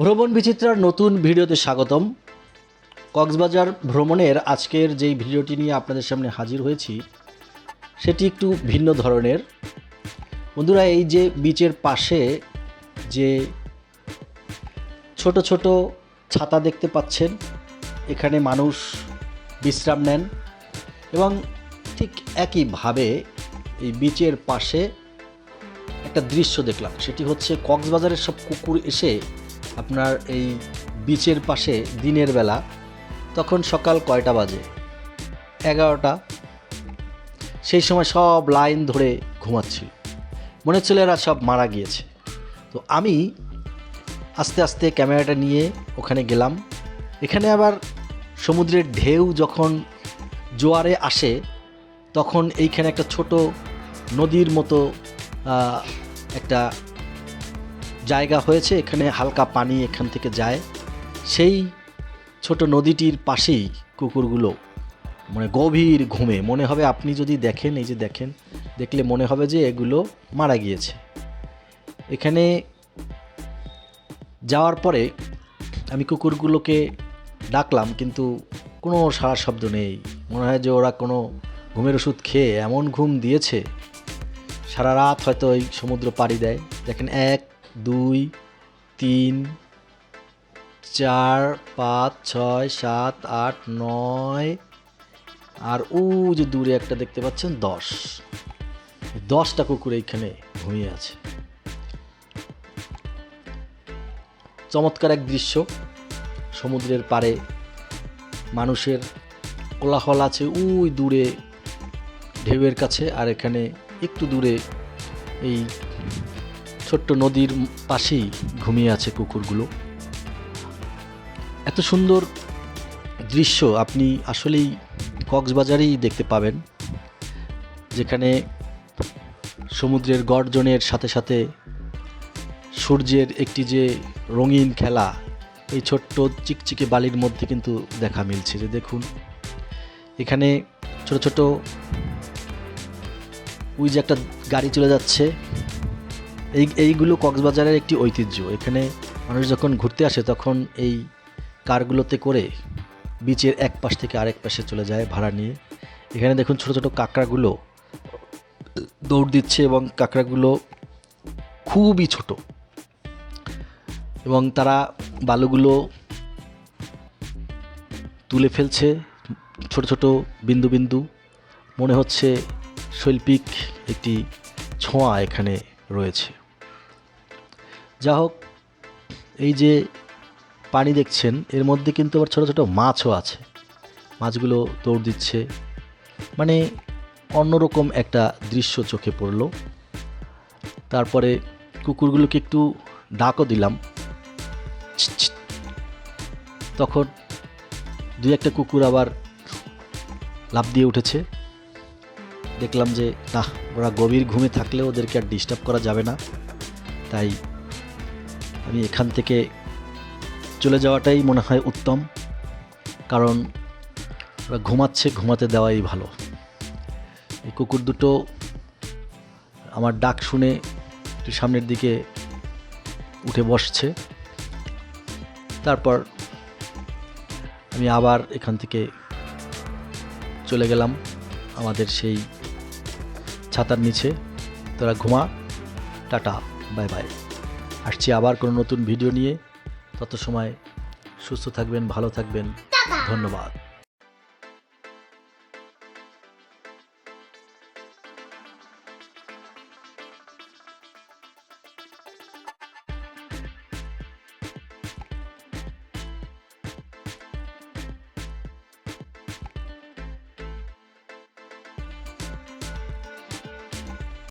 ভ্রমণ বিচিত্রার নতুন ভিডিওতে স্বাগতম। কক্সবাজার ভ্রমণের আজকের যেই ভিডিওটি নিয়ে আপনাদের সামনে হাজির হয়েছি, সেটি একটু ভিন্ন ধরনের। বন্ধুরা, এই যে বিচের পাশে যে ছোট ছোট ছাতা দেখতে পাচ্ছেন, এখানে মানুষ বিশ্রাম নেন এবং ঠিক একইভাবে এই বিচের পাশে একটা দৃশ্য দেখলাম, সেটি হচ্ছে কক্সবাজারের সব কুকুর এসে আপনার এই বিচের পাশে দিনের বেলা, তখন সকাল কয়টা বাজে? এগারোটা। সেই সময় সব লাইন ধরে ঘুমাচ্ছিল। মনে হচ্ছিল এরা সব মারা গিয়েছে। তো আমি আস্তে আস্তে ক্যামেরাটা নিয়ে ওখানে গেলাম। এখানে আবার সমুদ্রের ঢেউ যখন জোয়ারে আসে, তখন এইখানে একটা ছোট নদীর মতো একটা জায়গা হয়েছে, এখানে হালকা পানি এখান থেকে যায়। সেই ছোট নদীটির পাশেই কুকুরগুলো মানে গভীর ঘুমে। মনে হবে আপনি যদি দেখেন, এই যে দেখেন, দেখলে মনে হবে যে এগুলো মারা গিয়েছে। এখানে যাওয়ার পরে আমি কুকুরগুলোকে ডাকলাম, কিন্তু কোনো সারা শব্দ নেই। মনে হয় যে ওরা কোনো ঘুমের ওষুধ খেয়ে এমন ঘুম দিয়েছে, সারা রাত হয়তো ওই সমুদ্র পাড়ি দেয়। দেখেন এক দুই, তিন, চার, পাঁচ, ছয়, সাত, আট, নয়, আর ও যে দূরে একটা দেখতে পাচ্ছেন, দশ। দশটা কুকুর এইখানে ঘুমিয়ে আছে। চমৎকার এক দৃশ্য। সমুদ্রের পাড়ে মানুষের কোলাহল আছে ওই দূরে, ঢেউয়ের কাছে, আর এখানে একটু দূরে এই ছোট্ট নদীর পাশেই ঘুমিয়ে আছে কুকুরগুলো। এত সুন্দর দৃশ্য আপনি আসলেই কক্সবাজারেই দেখতে পাবেন, যেখানে সমুদ্রের গর্জনের সাথে সাথে সূর্যের একটি যে রঙিন খেলা, এই ছোট্ট চিকচিকে বালির মধ্যে কিন্তু দেখা মিলছে। যে দেখুন, এখানে ছোট ছোট ওই যে একটা গাড়ি চলে যাচ্ছে এই এইগুলো কক্সবাজারের একটি ঐতিহ্য। এখানে মানুষ যখন ঘুরতে আসে, তখন এই কারগুলোতে করে বিচের এক পাশ থেকে আরেক পাশে চলে যায় ভাড়া নিয়ে। এখানে দেখুন ছোট ছোট কাঁকড়াগুলো দৌড় দিচ্ছে এবং কাঁকড়াগুলো খুবই ছোট। এবং তারা বালুগুলো তুলে ফেলছে, ছোট ছোট বিন্দু বিন্দু। মনে হচ্ছে শৈল্পিক একটি ছোঁয়া এখানে রয়েছে। যা হোক এই যে পানি দেখছেন, এর মধ্যে কিন্তু আবার ছোটো ছোটো মাছও আছে। মাছগুলো দৌড় দিচ্ছে। মানে অন্যরকম একটা দৃশ্য চোখে পড়ল। তারপরে কুকুরগুলোকে একটু ডাকও দিলাম। তখন দুই একটা কুকুর আবার লাফ দিয়ে উঠেছে। দেখলাম যে না ওরা গভীর ঘুমে থাকলে ওদেরকে আর ডিস্টার্ব করা যাবে না। তাই আমি এখান থেকে চলে যাওয়াটাই মনে হয় উত্তম, কারণ ওরা ঘুমাচ্ছে, ঘুমাতে দেওয়াই ভালো। এই কুকুর দুটো আমার ডাক শুনে একটু সামনের দিকে উঠে বসছে। তারপর আমি আবার এখান থেকে চলে গেলাম আমাদের সেই ছাতার নিচে। তোরা ঘুমা, টাটা, বাই বাই। আসছি আবার কোনো নতুন ভিডিও নিয়ে। তত সময় সুস্থ থাকবেন ভালো থাকবেন। ধন্যবাদ।